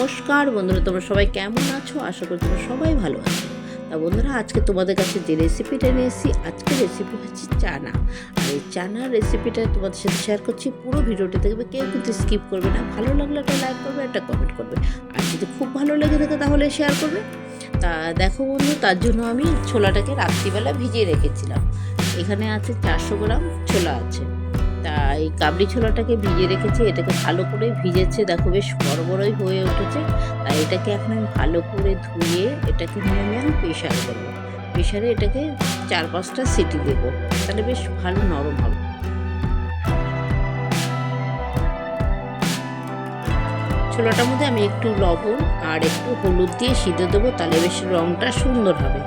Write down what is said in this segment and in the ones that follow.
নমস্কার, বন্ধুরা, তোমরা সবাই কেমন আছো? আশা করি তোমরা সবাই ভালো আছো। তা বন্ধুরা, আজকে তোমাদের কাছে যে রেসিপিটা নিয়ে এসেছি আজকে রেসিপি হচ্ছে চানা। আর এই চানার রেসিপিটা তোমাদের সাথে শেয়ার করছি, পুরো ভিডিওটি দেখবে, কেউ কিন্তু স্কিপ করবে না। ভালো লাগলে একটা লাইক করবে, একটা কমেন্ট করবে। আর যদি খুব ভালো লেগে থাকে, তাহলে শেয়ার করবে। তা দেখো বন্ধু, তার জন্য আমি ছোলাটাকে রাত্রিবেলা ভিজিয়ে রেখেছিলাম। এখানে আছে চারশো গ্রাম ছোলা আছে। তা এই কাবলি ছোলাটাকে ভিজে রেখেছি, এটাকে ভালো করে ভিজেছে, দেখো বেশ বড় বড়ই হয়ে উঠেছে। তাই এটাকে এখন আমি ভালো করে ধুয়ে এটাকে নিয়ে আমি আমি প্রেশার করব প্রেশারে এটাকে চার পাঁচটা সিটি দেবো, তাহলে বেশ ভালো নরম হবে। ছোলাটার মধ্যে আমি একটু লবণ আর একটু হলুদ দিয়ে সিদ্ধ দেবো, তাহলে বেশ রঙটা সুন্দর হবে।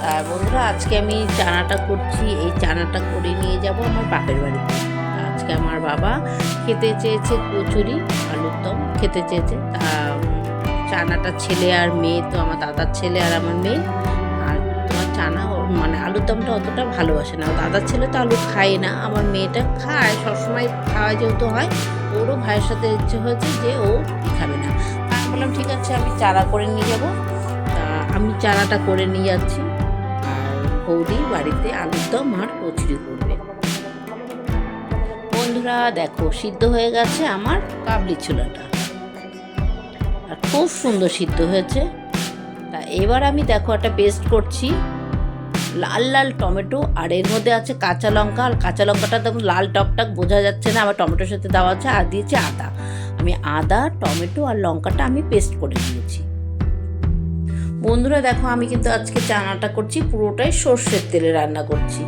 তা বন্ধুরা, আজকে আমি চানাটা করছি, এই চানাটা করে নিয়ে যাব আমার বাপের বাড়িতে। আজকে আমার বাবা খেতে চেয়েছে কচুরি, আলুর দম খেতে চেয়েছে। চানাটা ছেলে আর মেয়ে, তো আমার দাদার ছেলে আর আমার মেয়ে। আর তোমার চানা মানে আলুর দমটা অতটা ভালোবাসে না। দাদার ছেলে তো আলু খায় না, আমার মেয়েটা খায়, সবসময় খাওয়া যেহেতু হয়, ওরও ভাইয়ের সাথে ইচ্ছে হয়েছে যে ও খাবে না। আমি বললাম, ঠিক আছে, আমি চারা করে নিয়ে যাব। আমি চারাটা করে নিয়ে যাচ্ছি। আর বৌদি বাড়িতে আলুর দম আর কচুরি করবে। বন্ধুরা দেখো, সিদ্ধ হয়ে গেছে আমার কাবলি ছোলাটা আর খুব সুন্দর সিদ্ধ হয়েছে। তা এবার আমি দেখো একটা পেস্ট করছি। লাল লাল টমেটো, আর এর মধ্যে আছে কাঁচা লঙ্কা। আর কাঁচা লঙ্কাটা দেখুন লাল টকটাক বোঝা যাচ্ছে না, আবার টমেটোর সাথে দেওয়া আছে, আর দিয়েছি আদা। আমি আদা, টমেটো আর লঙ্কাটা আমি পেস্ট করে নিয়েছি। বন্ধুরা, দেখো, আমি কিন্তু আজকে চানাটা করছি, পুরোটাই সর্ষের তেলে রান্না করছি।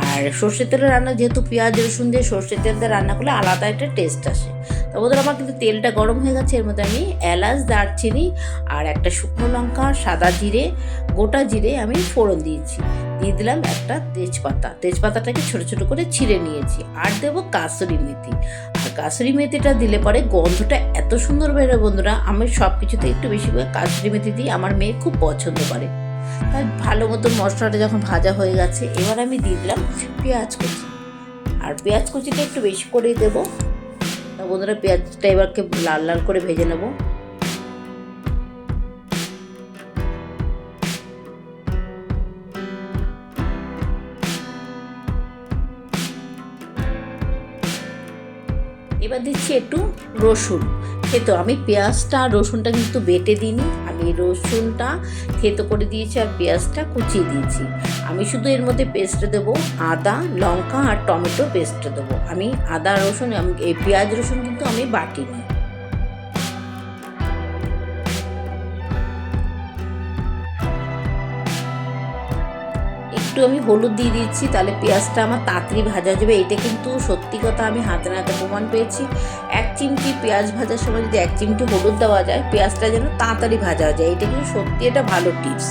আর সর্ষের তেলে রান্না, যেহেতু পেঁয়াজ, রসুন দিয়ে সর্ষের তেল দিয়ে রান্না করলে আলাদা একটা টেস্ট আসে। তো বন্ধুরা, আমার কিন্তু তেলটা গরম হয়ে গেছে, এর মধ্যে আমি এলাচ, দারচিনি আর একটা শুকনো লঙ্কা, সাদা জিরে, গোটা জিরে আমি ফোড়ন দিয়েছি। দিয়ে দিলাম একটা তেজপাতা। তেজপাতাটাকে ছোট ছোট করে ছিঁড়ে নিয়েছি। আর দেবো কাসুরি মেথি। আর কাসুরি মেথিটা দিলে পরে গন্ধটা এত সুন্দর বেরোয় বন্ধুরা, আমি সব কিছুতে একটু বেশি করে কাসুরি মেথি দিই, আমার মেয়ে খুব পছন্দ করে। তাই ভালো মতো মশলাটা যখন ভাজা হয়ে গেছে, এবার আমি দিয়ে দিলাম পেঁয়াজ কুচি। আর পেঁয়াজ কুচিটা একটু বেশি করেই দেবো। তা বন্ধুরা, পেঁয়াজটা এবারকে লাল লাল করে ভেজে নেব। এবার দিচ্ছি একটু রসুন। থেতো আমি পেঁয়াজটা আর রসুনটা কিন্তু বেটে দিইনি। আমি রসুনটা থেতো করে দিয়েছি আর পেঁয়াজটা কুচিয়ে দিয়েছি। আমি শুধু এর মধ্যে পেস্ট দেবো, আদা, লঙ্কা আর টমেটো পেস্ট দেবো। আমি আদা, রসুন এই পেঁয়াজ, রসুন কিন্তু আমি বাটিনি। একটু আমি হলুদ দিয়ে দিচ্ছি, তাহলে পেঁয়াজটা আমার তাড়াতাড়ি ভাজা যাবে। এটা কিন্তু সত্যি কথা আমি হাতে নাতে প্রমাণ পেয়েছি। এক চিমটি পেঁয়াজ ভাজার সময় যদি এক চিমটি হলুদ দেওয়া যায়, পেঁয়াজটা যেন তাড়াতাড়ি ভাজা যায়। এটা কিন্তু সত্যি এটা ভালো টিপস।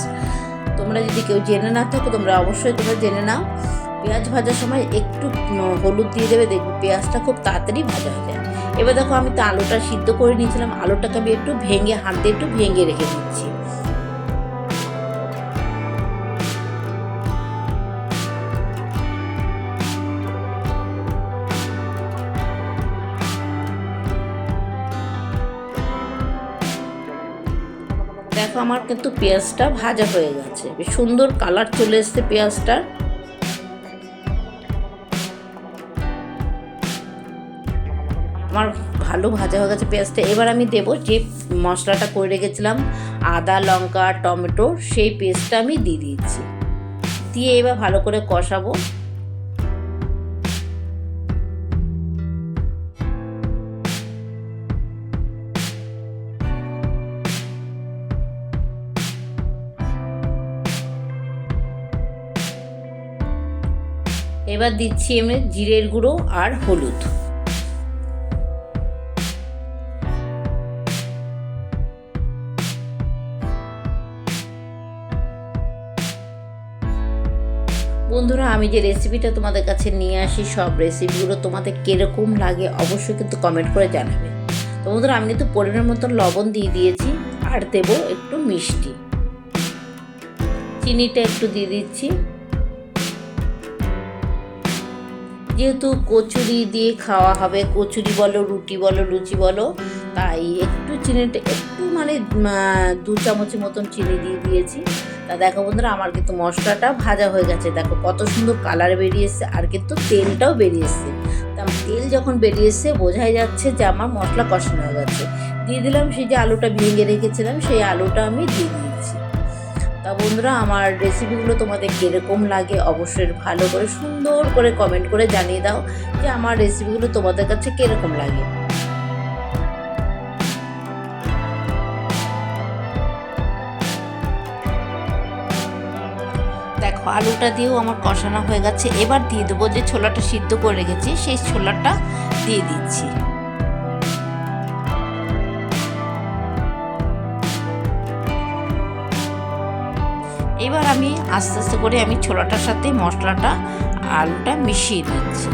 তোমরা যদি কেউ জেনে না থাকো, তোমরা অবশ্যই তোমরা জেনে নাও। পেঁয়াজ ভাজার সময় একটু হলুদ দিয়ে দেবে, দেখবে পেঁয়াজটা খুব তাড়াতাড়ি ভাজা হয়ে যায়। এবার দেখো আমি তো আলুটা সিদ্ধ করে নিয়েছিলাম। আলুটাকে আমি একটু ভেঙে, হাত দিয়ে একটু ভেঙে রেখে দিচ্ছি। দেখো আমার কিন্তু পেঁয়াজটা ভাজা হয়ে গেছে। সুন্দর কালার চলে এসছে পেঁয়াজটার আমার ভালো ভাজা হয়ে গেছে পেঁয়াজটা। এবার আমি দেব যে মশলাটা করে রেখেছিলাম, আদা, লঙ্কা, টমেটো, সেই পেস্টটা আমি দিয়ে দিয়েছি। দিয়ে এবার ভালো করে কষাবো। এবার দিচ্ছি আমি জিরের গুঁড়ো আর হলুদ। বন্ধুরা, আমি যে রেসিপিটা তোমাদের কাছে নিয়ে আসি, সব রেসিপিগুলো তোমাদের কীরকম লাগে অবশ্যই কিন্তু কমেন্ট করে জানাবে। তো বন্ধুরা, আমি কিন্তু পরিমাণ মতো লবণ দিয়ে দিয়েছি, আর দেবো একটু মিষ্টি। চিনিটা একটু দিয়ে দিচ্ছি। যেহেতু কচুরি দিয়ে খাওয়া হবে, কচুরি বলো, রুটি বলো, লুচি বলো, তাই একটু চিনিটা একটু মানে দু চামচের মতন চিনি দিয়ে দিয়েছি। তা দেখো বন্ধুরা, আমার কিন্তু মশলাটা ভাজা হয়ে গেছে। দেখো কত সুন্দর কালার বেরিয়ে এসছে, আর কিন্তু তেলটাও বেরিয়ে এসছে। তা তেল যখন বেরিয়ে এসছে, বোঝাই যাচ্ছে যে আমার মশলা কষানো হয়ে গেছে। দিয়ে দিলাম সেই যে আলুটা ভেঙে রেখেছিলাম, সেই আলুটা আমি দিয়ে তা বন্ধুরা, আমার রেসিপিগুলো তোমাদের কীরকম লাগে অবশ্যই ভালো করে, সুন্দর করে কমেন্ট করে জানিয়ে দাও যে আমার রেসিপিগুলো তোমাদের কাছে কীরকম লাগে। দেখো, আলুটা দিয়েও আমার কষানো হয়ে গেছে। এবার দিয়ে দেবো যে ছোলাটা সিদ্ধ করে রেখেছি, সেই ছোলাটা দিয়ে দিচ্ছি। এবার আমি আস্তে আস্তে করে আমি ছোলাটার সাথে মশলাটা, আলুটা মিশিয়ে দিচ্ছি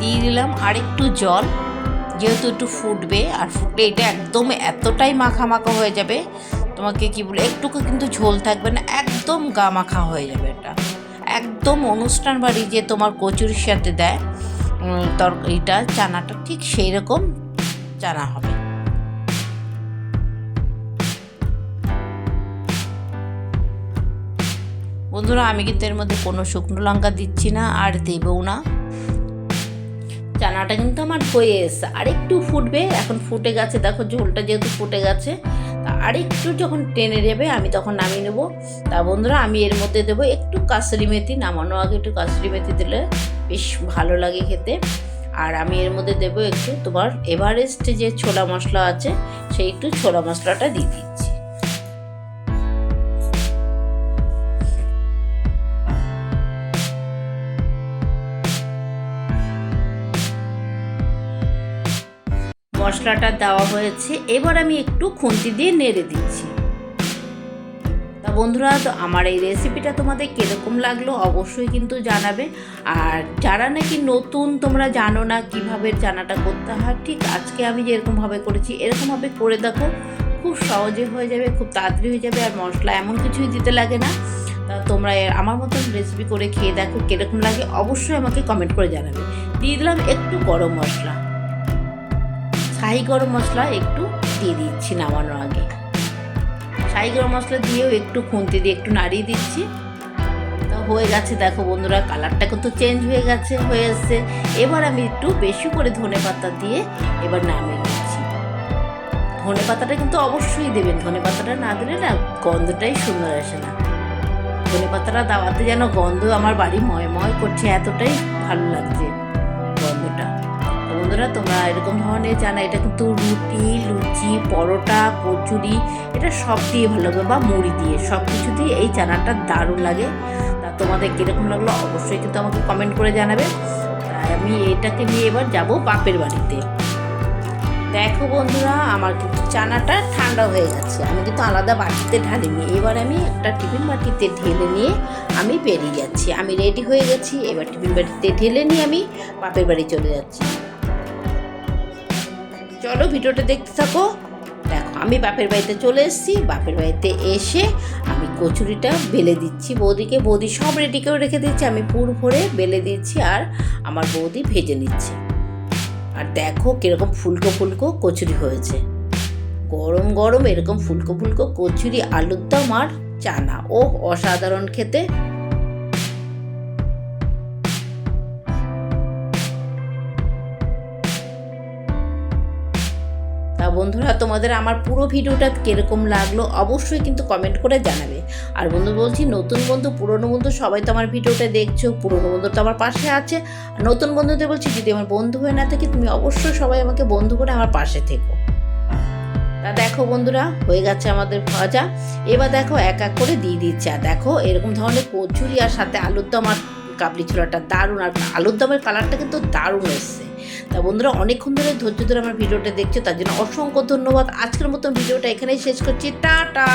দিয়ে দিলাম আরেকটু জল, যেহেতু একটু ফুটবে, আর ফুটে এটা একদম এতটাই মাখা মাখা হয়ে যাবে, তোমাকে কি বলে, একটুকু কিন্তু ঝোল থাকবে না, একদম গা মাখা হয়ে যাবে এটা। একদম অনুষ্ঠান বাড়ি যে তোমার কচুরির সাথে দেয় উম, তর এটা চানাটা ঠিক সেই রকম চানা হবে। বন্ধুরা আমি কিন্তু এর মধ্যে কোনো শুকনো লঙ্কা দিচ্ছি না আর দেবও না। চানাটা কিন্তু আমার হয়ে এসছে। আরেকটু ফুটবে এখন ফুটে গেছে। দেখো ঝোলটা যেহেতু ফুটে গেছে তা আরেকটু যখন টেনে যাবে আমি তখন নামিয়ে নেব। তা বন্ধুরা, আমি এর মধ্যে দেবো একটু কাসরি মেথি নামানো আগে একটু কাসরি মেথি দিলে বেশ ভালো লাগে খেতে। আর আমি এর মধ্যে দেবো একটু তোমার এভারেস্ট যে ছোলা মশলা আছে, সেই একটু ছোলা মশলাটা দিয়ে দিচ্ছি। মশলাটা দেওয়া হয়েছে, এবার আমি একটু খুন্তি দিয়ে নেড়ে দিচ্ছি। তা বন্ধুরা, তো আমার এই রেসিপিটা তোমাদের কীরকম লাগল অবশ্যই কিন্তু জানাবে। আর যারা নাকি নতুন, তোমরা জানো না কীভাবে জানাটা করতে হয়, ঠিক আজকে আমি যেরকমভাবে করেছি, এরকমভাবে করে দেখো। খুব সহজে হয়ে যাবে, খুব তাড়াতাড়ি হয়ে যাবে, আর মশলা এমন কিছুই দিতে লাগে না। তা তোমরা আমার মতন রেসিপি করে খেয়ে দেখো কীরকম লাগে, অবশ্যই আমাকে কমেন্ট করে জানাবে। দিয়ে দিলাম একটু গরম মশলা। শাহি গরম মশলা একটু দিয়ে দিচ্ছি নামানোর আগে। শাহি গরম মশলা দিয়েও একটু খুন্তি দিয়ে একটু নাড়িয়ে দিচ্ছি। তো হয়ে গেছে, দেখো বন্ধুরা, কালারটা কিন্তু চেঞ্জ হয়ে গেছে, হয়ে এসছে। এবার আমি একটু বেশি করে ধনে পাতা দিয়ে এবার নামিয়ে নিচ্ছি। ধনে পাতাটা কিন্তু অবশ্যই দেবেন। ধনে পাতাটা না দিলে না গন্ধটাই সুন্দর আসে না। ধনে পাতাটা দাওয়াতে যেন গন্ধ আমার বাড়ি ময় ময় করছে, এতটাই ভালো লাগছে। বন্ধুরা, তোমরা এরকম ধরনের জানা এটা কিন্তু রুটি, লুচি, পরোটা, কচুরি, এটা সব দিয়ে ভালো লাগবে বা মুড়ি দিয়ে। সব কিছু দিয়ে এই চানাটা দারুণ লাগে। তা তোমাদের কীরকম লাগল অবশ্যই কিন্তু আমাকে কমেন্ট করে জানাবে। আমি এটাকে নিয়ে এবার যাব বাপের বাড়িতে। দেখো বন্ধুরা, আমার কিন্তু চানাটা ঠান্ডা হয়ে গেছে। আমি কিন্তু আলাদা বাটিতে ঢালিনি। এবার আমি একটা টিফিন বাটিতে ঢেলে নিয়ে আমি বেরিয়ে যাচ্ছি। আমি রেডি হয়ে গেছি। এবার টিফিন বাটিতে ঢেলে নিয়ে আমি বাপের বাড়ি চলে যাচ্ছি। চলো ভিডিওটা দেখতে থাকো। দেখো, আমি বাপের বাড়িতে চলে এসেছি। বাপের বাড়িতে এসে আমি কচুরিটা বেলে দিচ্ছি বৌদিকে। বৌদি সব রেডি করে রেখে দিচ্ছি আমি পুর ভরে বেলে দিচ্ছি আর আমার বৌদি ভেজে নিচ্ছে। আর দেখো কীরকম ফুলকো ফুলকো কচুরি হয়েছে। গরম গরম এরকম ফুলকো ফুলকো কচুরি, আলুর দম আর চানা। ও অসাধারণ খেতে। তা বন্ধুরা, তোমাদের আমার পুরো ভিডিওটা কীরকম লাগল অবশ্যই কিন্তু কমেন্ট করে জানাবে। আর বন্ধু, বলছি নতুন বন্ধু, পুরনো বন্ধু, সবাই তো আমার ভিডিওটা দেখছ, পুরনো বন্ধু তো আমার পাশে আছে। নতুন বন্ধুদের বলছি, যদি আমার বন্ধু হয়ে না থাকে, তুমি অবশ্যই সবাই আমাকে বন্ধু করে আমার পাশে থেকো। তা দেখো বন্ধুরা, হয়ে গেছে আমাদের ভাজা। এবার দেখো এক এক করে দিয়ে দিচ্ছে। আর দেখো এরকম ধরনের কচুরি আর সাথে আলুর দম আর কাবলি ছোলাটা দারুণ। আর আলুর দমের কালারটা কিন্তু দারুণ এসছে। তা বন্ধুরা, অনেকক্ষণ ধরে ধৈর্য ধরে আমার ভিডিওটা দেখছ, তার জন্য অসংখ্য ধন্যবাদ। আজকের মতো ভিডিওটা এখানেই শেষ করছি। টাটা!